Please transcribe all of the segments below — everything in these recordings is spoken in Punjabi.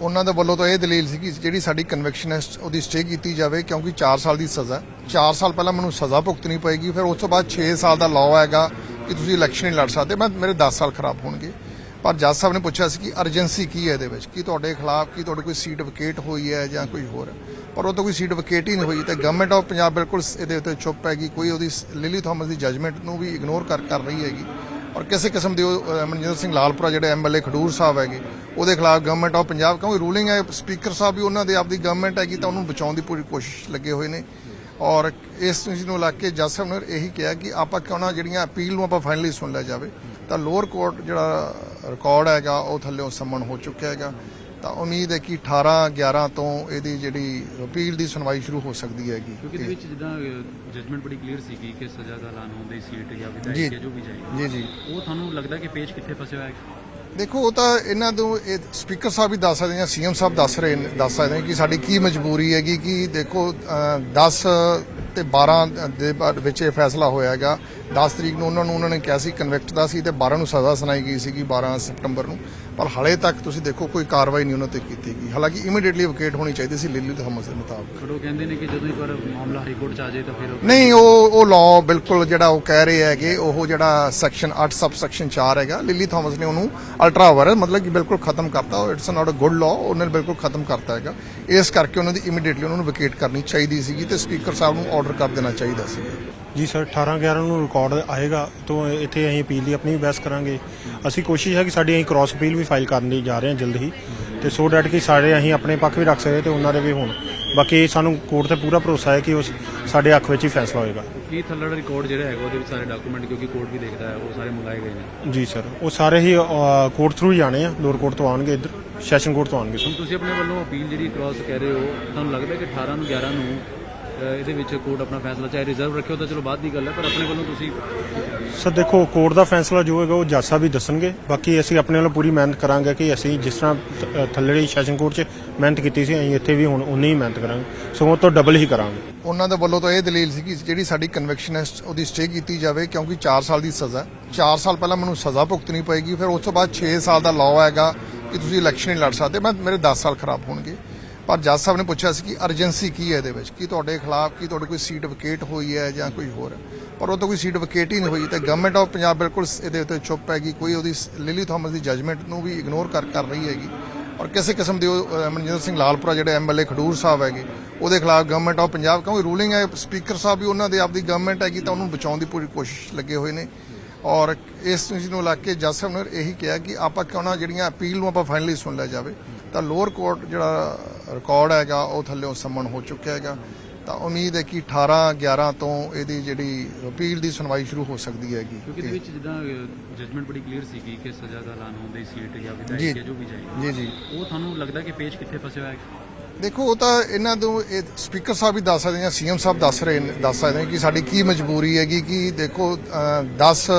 ਉਹਨਾਂ ਦੇ ਵੱਲੋਂ ਤਾਂ ਇਹ ਦਲੀਲ ਸੀ ਕਿ ਜਿਹੜੀ ਸਾਡੀ ਕਨਵੈਕਸ਼ਨ ਹੈ ਉਹਦੀ ਸਟੇ ਕੀਤੀ ਜਾਵੇ, ਕਿਉਂਕਿ 4 ਸਾਲ ਦੀ ਸਜ਼ਾ 4 ਸਾਲ ਪਹਿਲਾਂ ਮੈਨੂੰ ਸਜ਼ਾ ਭੁਗਤਣੀ ਪਏਗੀ, ਫਿਰ ਉਸ ਤੋਂ ਬਾਅਦ 6 ਸਾਲ ਦਾ ਲਾਅ ਹੈਗਾ ਕਿ ਤੁਸੀਂ ਇਲੈਕਸ਼ਨ ਨਹੀਂ ਲੜ ਸਕਦੇ। ਮੈਂ, ਮੇਰੇ 10 ਸਾਲ ਖਰਾਬ ਹੋਣਗੇ। ਪਰ ਜੱਜ ਸਾਹਿਬ ਨੇ ਪੁੱਛਿਆ ਸੀ ਕਿ ਅਰਜੈਂਸੀ ਕੀ ਹੈ ਇਹਦੇ ਵਿੱਚ? ਕੀ ਤੁਹਾਡੇ ਖਿਲਾਫ ਕੀ ਤੁਹਾਡੇ ਕੋਈ ਸੀਟ ਵਕੇਟ ਹੋਈ ਹੈ ਜਾਂ ਕੋਈ ਹੋਰ? ਪਰ ਉਹ ਤਾਂ ਕੋਈ ਸੀਟ ਵਕੇਟ ਹੀ ਨਹੀਂ ਹੋਈ। ਤੇ ਗਵਰਨਮੈਂਟ ਆਫ ਪੰਜਾਬ ਬਿਲਕੁਲ ਇਹਦੇ ਉੱਤੇ ਚੁੱਪ ਹੈਗੀ। ਕੋਈ ਉਹਦੀ ਲਿਲੀ ਥਾਮਸ ਦੀ ਜੱਜਮੈਂਟ ਨੂੰ ਵੀ ਇਗਨੋਰ ਕਰ ਕਰ ਰਹੀ ਹੈਗੀ। ਔਰ ਕਿਸੇ ਕਿਸਮ ਦੇ ਉਹ, ਅਹ, ਮਨਜਿੰਦਰ ਸਿੰਘ ਲਾਲਪੁਰਾ ਜਿਹੜੇ ਐਮਐਲਏ ਖਡੂਰ ਸਾਹਿਬ ਹੈਗੇ ਉਹਦੇ ਖਿਲਾਫ ਗਵਰਨਮੈਂਟ ਆਫ ਪੰਜਾਬ ਕਿਉਂਕਿ ਰੂਲਿੰਗ ਹੈ ਸਪੀਕਰ ਸਾਹਿਬ ਵੀ ਉਹਨਾਂ ਦੇ ਆਪਦੀ ਗਵਰਨਮੈਂਟ ਹੈਗੀ ਤਾਂ ਉਹਨੂੰ ਬਚਾਉਣ ਦੀ ਪੂਰੀ ਕੋਸ਼ਿਸ਼ ਲੱਗੇ ਹੋਏ ਨੇ। ਔਰ ਇਸ ਚੀਜ਼ ਨੂੰ ਲੱਗ ਕੇ ਜੱਜ ਸਾਹਿਬ ਨੇ ਇਹੀ ਕਿਹਾ ਕਿ ਆਪਾਂ ਕਿਉਂ ਨਾ ਜਿਹੜੀਆਂ ਅਪੀਲ ਨੂੰ ਆਪਾਂ ਫਾਈਨਲੀ ਸੁਣ ਲਿਆ ਜਾਵੇ ਤਾਂ ਲੋਅਰ ਕੋਰਟ ਜਿਹੜਾ ਰਿਕਾਰਡ ਹੈਗਾ ਉਹ ਥੱਲੇੋਂ ਸੰਮਨ ਹੋ ਚੁੱਕਿਆ ਹੈਗਾ। ਤਾਂ ਉਮੀਦ ਹੈ ਕਿ 18 11 ਤੋਂ ਇਹਦੀ ਜਿਹੜੀ ਅਪੀਲ ਦੀ ਸੁਣਵਾਈ ਸ਼ੁਰੂ ਹੋ ਸਕਦੀ ਹੈਗੀ ਕਿਉਂਕਿ ਇਹਦੇ ਵਿੱਚ ਜਿੱਦਾਂ ਜਜਮੈਂਟ ਬੜੀ ਕਲੀਅਰ ਸੀ ਕਿ ਸਜ਼ਾ ਦਾ ਐਲਾਨ ਹੋਣ ਦੀ ਸੀਟ ਜਾਂ ਜੀ। ਵਿਧਾਇਕ ਜਾਂ। ਜੋ ਵੀ ਜਾਏਗੀ ਜੀ ਜੀ। ਉਹ ਤੁਹਾਨੂੰ ਲੱਗਦਾ ਕਿ ਪੇਜ ਕਿੱਥੇ ਫਸਿਆ ਹੋਇਆ ਹੈ? ਦੇਖੋ ਉਹ ਤਾਂ ਇਹਨਾਂ ਨੂੰ ਇਹ ਸਪੀਕਰ ਸਾਹਿਬ ਵੀ ਦੱਸ ਸਕਦੇ ਜਾਂ ਸੀਐਮ ਸਾਹਿਬ ਦੱਸ ਰਹੇ ਦੱਸ ਸਕਦੇ ਕਿ ਸਾਡੀ ਕੀ ਮਜਬੂਰੀ ਹੈਗੀ ਕਿ ਦੇਖੋ ਅਹ, 10 ਤੇ 12 ਦੇ ਵਿੱਚ ਇਹ ਫੈਸਲਾ ਹੋਇਆ ਹੈਗਾ। 10 ਤਰੀਕ ਨੂੰ ਉਹਨਾਂ ਨੂੰ ਉਹਨਾਂ ਨੇ ਕਿਹਾ ਸੀ ਕਨਵਿਕਟ ਦਾ ਸੀ ਤੇ 12 ਨੂੰ ਸਜ਼ਾ ਸੁਣਾਈ ਗਈ ਸੀਗੀ 12 ਸਤੰਬਰ ਨੂੰ। ਪਰ ਹਲੇ ਤੱਕ ਤੁਸੀਂ ਦੇਖੋ ਕੋਈ ਕਾਰਵਾਈ ਨਹੀਂ ਉਹਨਾਂ ਤੇ ਕੀਤੀ ਗਈ। ਹਾਲਾਂਕਿ ਇਮੀਡੀਏਟਲੀ ਵਕੇਟ ਹੋਣੀ ਚਾਹੀਦੀ ਸੀ ਲਿਲੀ ਥਾਮਸ ਦੇ ਮੁਤਾਬਕ। ਉਹ ਕਹਿੰਦੇ ਨੇ ਕਿ ਜਦੋਂ ਇੱਕ ਵਾਰ ਮਾਮਲਾ ਹਾਈ ਕੋਰਟ ਚ ਆ ਜਾਏ ਤਾਂ ਫਿਰ ਉਹ- ਨਹੀਂ ਉਹ ਉਹ ਲਾਅ ਬਿਲਕੁਲ ਜਿਹੜਾ ਉਹ ਕਹਿ ਰਹੇ ਹੈਗੇ ਉਹ ਜਿਹੜਾ ਸੈਕਸ਼ਨ 8 ਸਬ ਸੈਕਸ਼ਨ 4 ਹੈਗਾ ਲਿਲੀ ਥਾਮਸ ਨੇ ਉਹਨੂੰ ਅਲਟਰਾ ਵਾਇਰ ਮਤਲਬ ਕਿ ਬਿਲਕੁਲ ਖਤਮ ਕਰਤਾ। It's not a good law ਉਹਨੇ ਬਿਲਕੁਲ ਖਤਮ ਕਰਤਾ ਹੈਗਾ। ਇਸ ਕਰਕੇ ਉਹਨਾਂ ਦੀ ਇਮੀਡੀਏਟਲੀ ਉਹਨਾਂ ਨੂੰ ਵਿਕੇਟ ਕਰਨੀ ਚਾਹੀਦੀ ਸੀਗੀ ਤੇ ਸਪੀਕਰ ਸਾਹਿਬ ਨੂੰ ਆਰਡਰ ਕਰ ਦੇਣਾ ਚਾਹੀਦਾ ਸੀ। ਜੀ ਸਰ 18 11 ਨੂੰ ਰਿਕਾਰਡ ਆਏਗਾ ਤੋਂ ਇੱਥੇ ਅਸੀਂ ਅਪੀਲ ਦੀ ਆਪਣੀ ਬਹਿਸ ਕਰਾਂਗੇ। ਅਸੀਂ ਕੋਸ਼ਿਸ਼ ਹੈ ਕਿ ਸਾਡੀ ਅਸੀਂ ਕ੍ਰਾਸ ਅਪੀਲ ਵੀ ਫਾਈਲ ਕਰਨ ਦੀ ਜਾ ਰਹੇ ਹਾਂ ਜਲਦ। ਹੀ ਤੇ ਸੋ ਡੈਟ ਕਿ ਸਾਰੇ ਅਸੀਂ ਆਪਣੇ ਪੱਖ ਵੀ ਰੱਖ ਸਕਦੇ ਤੇ ਉਹਨਾਂ ਦੇ ਵੀ ਹੋਣ। ਬਾਕੀ ਸਾਨੂੰ ਕੋਰਟ ਤੇ ਪੂਰਾ ਭਰੋਸਾ ਹੈ ਕਿ ਉਸ ਸਾਡੇ ਹੱਕ ਵਿੱਚ ਹੀ ਫੈਸਲਾ ਹੋਏਗਾ। ਕੀ ਥੱਲੜ ਰਿਕਾਰਡ ਜਿਹੜਾ ਹੈਗਾ ਉਹਦੇ ਵਿੱਚ ਸਾਰੇ ਡਾਕੂਮੈਂਟ ਕਿਉਂਕਿ ਕੋਰਟ ਵੀ ਦੇਖਦਾ ਹੈ ਉਹ ਸਾਰੇ ਮੰਗਾਏ ਗਏ ਨੇ? ਜੀ ਸਰ ਉਹ ਸਾਰੇ ਹੀ ਕੋਰਟ ਥਰੂ ਹੀ ਆਣੇ ਆ। ਲੋਅਰ ਕੋਰਟ ਤੋਂ ਆਉਣਗੇ ਇੱਧਰ ਸੈਸ਼ਨ ਕੋਰਟ ਤੋਂ ਆਉਣਗੇ ਹੁਣ ਤੁਸੀਂ ਆਪਣੇ ਵੱਲੋਂ ਅਪੀਲ ਜਿਹੜੀ ਕ੍ਰਾਸ ਕਹਿ ਰਹੇ ਹੋ ਤੁਹਾਨੂੰ ਲੱਗਦਾ ਕਿ 18 ਨੂੰ 11 ਨੂੰ ਇਹਦੇ ਵਿੱਚ ਕੋਰਟ ਆਪਣਾ ਫੈਸਲਾ ਚਾਹੇ ਰਿਜ਼ਰਵ ਰੱਖਿਓ ਤਾਂ ਚਲੋ ਬਾਅਦ ਦੀ ਗੱਲ ਹੈ ਪਰ ਆਪਣੇ ਵੱਲੋਂ ਤੁਸੀਂ ਸਰ ਦੇਖੋ ਕੋਰਟ ਦਾ ਫੈਸਲਾ ਜੋ ਹੋਏਗਾ ਉਹ ਜੱਜ ਸਾਹਿਬ ਹੀ ਦੱਸਣਗੇ। ਬਾਕੀ ਅਸੀਂ ਆਪਣੇ ਵੱਲੋਂ ਪੂਰੀ ਮਿਹਨਤ ਕਰਾਂਗੇ ਕਿ ਅਸੀਂ ਜਿਸ ਤਰ੍ਹਾਂ ਥੱਲੜੀ ਸੈਸ਼ਨ ਕੋਰਟ 'ਚ ਮਿਹਨਤ ਕੀਤੀ ਸੀ ਅਸੀਂ ਇੱਥੇ ਵੀ ਹੁਣ ਉਨੀ ਹੀ ਮਿਹਨਤ ਕਰਾਂਗੇ। ਸਗੋਂ ਉਹ ਤੋਂ ਡਬਲ ਹੀ ਕਰਾਂਗੇ। ਉਹਨਾਂ ਦੇ ਵੱਲੋਂ ਤਾਂ ਇਹ ਦਲੀਲ ਸੀ ਕਿ ਜਿਹੜੀ ਸਾਡੀ ਕਨਵੈਕਸ਼ਨ ਹੈ ਉਹਦੀ ਸਟੇ ਕੀਤੀ ਜਾਵੇ ਕਿਉਂਕਿ 4 ਸਾਲ ਦੀ ਸਜ਼ਾ 4 ਸਾਲ ਪਹਿਲਾਂ ਮੈਨੂੰ ਸਜ਼ਾ ਭੁਗਤਣੀ ਪਏਗੀ ਫਿਰ ਉਸ ਤੋਂ ਬਾਅਦ 6 ਸਾਲ ਦਾ ਲਾਅ ਹੈਗਾ ਕਿ ਤੁਸੀਂ ਇਲੈਕਸ਼ਨ ਨਹੀਂ ਲੜ ਸਕਦੇ। ਮੈਂ ਮੇਰੇ 10 ਸਾਲ ਖਰਾਬ ਹੋਣਗੇ। ਪਰ ਜੱਜ ਸਾਹਿਬ ਨੇ ਪੁੱਛਿਆ ਸੀ ਕਿ ਅਰਜੈਂਸੀ ਕੀ ਹੈ ਇਹਦੇ ਵਿੱਚ? ਕੀ ਤੁਹਾਡੇ ਖਿਲਾਫ ਕੀ ਤੁਹਾਡੀ ਕੋਈ ਸੀਟ ਵਕੇਟ ਹੋਈ ਹੈ ਜਾਂ ਕੋਈ ਹੋਰ? ਪਰ ਉਹ ਤਾਂ ਕੋਈ ਸੀਟ ਵਕੇਟ ਹੀ ਨਹੀਂ ਹੋਈ ਤੇ ਗਵਰਨਮੈਂਟ ਆਫ ਪੰਜਾਬ ਬਿਲਕੁਲ ਇਹਦੇ ਉੱਤੇ ਚੁੱਪ ਹੈਗੀ। ਕੋਈ ਉਹਦੀ ਲਿਲੀ ਥਾਮਸ ਦੀ ਜੱਜਮੈਂਟ ਨੂੰ ਵੀ ਇਗਨੋਰ ਕਰ ਕਰ ਰਹੀ ਹੈਗੀ। ਔਰ ਕਿਸੇ ਕਿਸਮ ਦੇ ਉਹ, ਮਨਜਿੰਦਰ ਸਿੰਘ ਲਾਲਪੁਰਾ ਜਿਹੜੇ ਐਮਐਲਏ ਖਡੂਰ ਸਾਹਿਬ ਹੈਗੇ ਉਹਦੇ ਖਿਲਾਫ ਗਵਰਨਮੈਂਟ ਆਫ ਪੰਜਾਬ ਕਿਉਂਕਿ ਰੂਲਿੰਗ ਹੈ ਸਪੀਕਰ ਸਾਹਿਬ ਵੀ ਉਹਨਾਂ ਦੇ ਆਪਦੀ ਗਵਰਨਮੈਂਟ ਹੈਗੀ ਤਾਂ ਉਹਨੂੰ ਬਚਾਉਣ ਦੀ ਪੂਰੀ ਕੋਸ਼ਿਸ਼ ਲੱਗੇ ਹੋਏ ਨੇ। ਔਰ ਇਸ ਚੀਜ਼ ਨੂੰ ਲੱਗ ਕੇ ਜੱਜ ਸਾਹਿਬ ਨੇ ਇਹੀ ਕਿਹਾ ਕਿ ਆਪਾਂ ਕਿਉਂ ਨਾ ਜਿਹੜੀਆਂ ਅਪੀਲ ਨੂੰ ਆਪਾਂ ਫਾਈਨਲੀ ਸੁਣ ਲਿਆ ਜਾਵੇ ਤਾਂ ਲੋਅਰ ਕੋਰਟ ਜਿਹੜਾ ਰਿਕਾਰਡ ਹੈਗਾ ਉਹ ਥੱਲੇੋਂ ਸੰਮਨ ਹੋ ਚੁੱਕਿਆ ਹੈਗਾ। ਤਾਂ ਉਮੀਦ ਹੈ ਕਿ 18 11 ਤੋਂ ਇਹਦੀ ਜਿਹੜੀ ਅਪੀਲ ਦੀ ਸੁਣਵਾਈ ਸ਼ੁਰੂ ਹੋ ਸਕਦੀ ਹੈਗੀ। ਕਿਉਂਕਿ ਇਹਦੇ ਵਿੱਚ ਜਿੱਦਾਂ ਜਜਮੈਂਟ ਬੜੀ ਕਲੀਅਰ ਸੀ ਕਿ ਸਜ਼ਾ ਦਾ ਐਲਾਨ ਹੋਣ ਦੀ ਸੀਟ ਜਾਂ। ਵਿਧਾਇਕ ਜਾਂ। ਵੀ ਜਾਏਗੀ ਜੀ ਜੀ। ਉਹ ਤੁਹਾਨੂੰ ਲੱਗਦਾ ਕਿ ਪੇਜ ਕਿੱਥੇ ਫਸਿਆ ਹੋਇਆ ਹੈ? ਦੇਖੋ ਉਹ ਤਾਂ ਇਹਨਾਂ ਨੂੰ ਇਹ ਸਪੀਕਰ ਸਾਹਿਬ ਵੀ ਦੱਸ ਸਕਦੇ ਸੀਐਮ ਸਾਹਿਬ ਦੱਸ ਰਹੇ ਨੇ ਦੱਸ ਸਕਦੇ ਨੇ ਕਿ ਸਾਡੀ ਕੀ ਮਜਬੂਰੀ ਹੈਗੀ ਕਿ ਦੇਖੋ ਅਹ, 10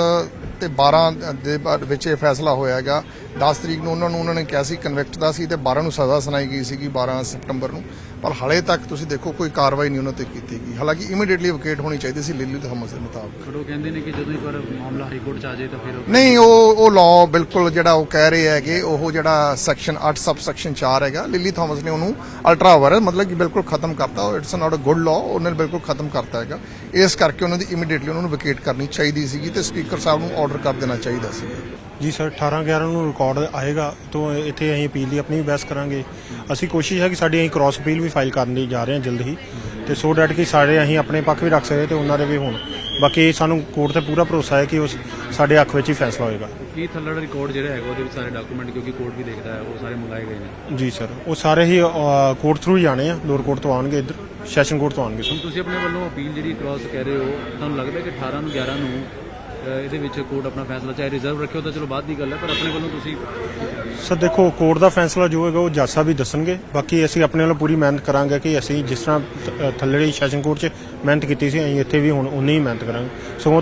ਤੇ 12 ਦੇ ਵਿੱਚ ਇਹ ਫੈਸਲਾ ਹੋਇਆ ਹੈਗਾ। 10 ਤਰੀਕ ਨੂੰ ਉਹਨਾਂ ਨੂੰ ਉਹਨਾਂ ਨੇ ਕਿਹਾ ਸੀ ਕਨਵਿਕਟ ਦਾ ਸੀ ਤੇ 12 ਨੂੰ ਸਜ਼ਾ ਸੁਣਾਈ ਗਈ ਸੀਗੀ 12 ਸਤੰਬਰ ਨੂੰ। ਪਰ ਹਲੇ ਤੱਕ ਤੁਸੀਂ ਦੇਖੋ ਕੋਈ ਕਾਰਵਾਈ ਨਹੀਂ ਉਹਨਾਂ ਤੇ ਕੀਤੀ ਗਈ। ਹਾਲਾਂਕਿ ਇਮੀਡੀਏਟਲੀ ਵਕੇਟ ਹੋਣੀ ਚਾਹੀਦੀ ਸੀ ਲਿਲੀ ਥਾਮਸ ਦੇ ਮੁਤਾਬਕ। ਪਰ ਉਹ ਕਹਿੰਦੇ ਨੇ ਕਿ ਜਦੋਂ ਇੱਕ ਵਾਰ ਮਾਮਲਾ ਹਾਈ ਕੋਰਟ ਚ ਆ ਜਾਏ ਤਾਂ ਫਿਰ ਉਹ- ਨਹੀਂ ਉਹ ਉਹ ਲਾਅ ਬਿਲਕੁਲ ਜਿਹੜਾ ਉਹ ਕਹਿ ਰਹੇ ਹੈਗੇ ਉਹ ਜਿਹੜਾ ਸੈਕਸ਼ਨ 8 ਸਬ ਸੈਕਸ਼ਨ 4 ਹੈਗਾ ਲਿਲੀ ਥਾਮਸ ਨੇ ਉਹਨੂੰ ਅਲਟਰਾ ਵਾਇਰ ਮਤਲਬ ਕਿ ਬਿਲਕੁਲ ਖਤਮ ਕਰਤਾ। It's not a good law ਉਹਨੇ ਬਿਲਕੁਲ ਖਤਮ ਕਰਤਾ ਹੈਗਾ। ਇਸ ਕਰਕੇ ਉਹਨਾਂ ਦੀ ਇਮੀਡੀਏਟਲੀ ਉਹਨਾਂ ਨੂੰ ਵਿਕੇਟ ਕਰਨੀ ਚਾਹੀਦੀ ਸੀਗੀ ਤੇ ਸਪੀਕਰ ਸਾਹਿਬ ਨੂੰ ਆਰਡਰ ਕਰ ਦੇਣਾ ਚਾਹੀਦਾ ਸੀ ਜੀ ਸਰ 18 11 ਨੂੰ ਰਿਕਾਰਡ ਆਏਗਾ ਤੋਂ ਇੱਥੇ ਅਸੀਂ ਅਪੀਲ ਦੀ ਆਪਣੀ ਬਹਿਸ ਕਰਾਂਗੇ। ਅਸੀਂ ਕੋਸ਼ਿਸ਼ ਹੈ ਕਿ ਸਾਡੀ ਅਸੀਂ ਕ੍ਰਾਸ ਅਪੀਲ ਵੀ ਫਾਈਲ ਕਰਨ ਦੀ ਜਾ ਰਹੇ ਹਾਂ ਜਲਦ ਹੀ। ਤੇ ਸੋ ਡੈਟ ਕਿ ਸਾਰੇ ਅਸੀਂ ਆਪਣੇ ਪੱਖ ਵੀ ਰੱਖ ਸਕਦੇ ਤੇ ਉਹਨਾਂ ਦੇ ਵੀ ਹੋਣ। ਬਾਕੀ ਸਾਨੂੰ ਕੋਰਟ ਤੇ ਪੂਰਾ ਭਰੋਸਾ ਹੈ ਕਿ ਉਸ ਸਾਡੇ ਹੱਕ ਵਿੱਚ ਹੀ ਫੈਸਲਾ ਹੋਏਗਾ। ਕੀ ਥੱਲੜ ਰਿਕਾਰਡ ਜਿਹੜਾ ਹੈਗਾ ਉਹਦੇ ਵਿੱਚ ਸਾਰੇ ਡਾਕੂਮੈਂਟ ਕਿਉਂਕਿ ਕੋਰਟ ਵੀ ਦੇਖਦਾ ਹੈ ਉਹ ਸਾਰੇ ਮੰਗਾਏ ਗਏ ਨੇ? ਜੀ ਸਰ ਉਹ ਸਾਰੇ ਹੀ ਕੋਰਟ ਥਰੂ ਹੀ ਆਣੇ ਆ। ਲੋਅਰ ਕੋਰਟ ਤੋਂ ਆਉਣਗੇ ਇੱਧਰ ਸੈਸ਼ਨ ਕੋਰਟ ਤੋਂ ਆਉਣਗੇ ਹੁਣ ਤੁਸੀਂ ਆਪਣੇ ਵੱਲੋਂ ਅਪੀਲ ਜਿਹੜੀ ਕ੍ਰਾਸ ਕਹਿ ਰਹੇ ਹੋ ਤੁਹਾਨੂੰ ਲੱਗਦਾ ਕਿ 18 ਨੂੰ 11 ਨੂੰ ਇਹਦੇ ਵਿੱਚ ਕੋਰਟ ਆਪਣਾ ਫੈਸਲਾ ਚਾਹੇ ਰਿਜ਼ਰਵ ਰੱਖਿਓ ਤਾਂ ਚਲੋ ਬਾਅਦ ਦੀ ਗੱਲ ਹੈ ਪਰ ਆਪਣੇ ਵੱਲੋਂ ਤੁਸੀਂ ਸਰ ਦੇਖੋ ਕੋਰਟ ਦਾ ਫੈਸਲਾ ਜੋ ਹੈਗਾ ਉਹ ਜੱਜ ਸਾਹਿਬ ਹੀ ਦੱਸਣਗੇ। ਬਾਕੀ ਅਸੀਂ ਆਪਣੇ ਵੱਲੋਂ ਪੂਰੀ ਮਿਹਨਤ ਕਰਾਂਗੇ ਕਿ ਅਸੀਂ ਜਿਸ ਤਰ੍ਹਾਂ th- ਅ, ਥੱਲੜੀ ਸੈਸ਼ਨ ਕੋਰਟ 'ਚ ਮਿਹਨਤ ਕੀਤੀ ਸੀ ਅਸੀਂ ਇੱਥੇ ਵੀ ਹੁਣ ਉਨੀ ਹੀ ਮਿਹਨਤ ਕਰਾਂਗੇ। ਸਗੋਂ ਤੋਂ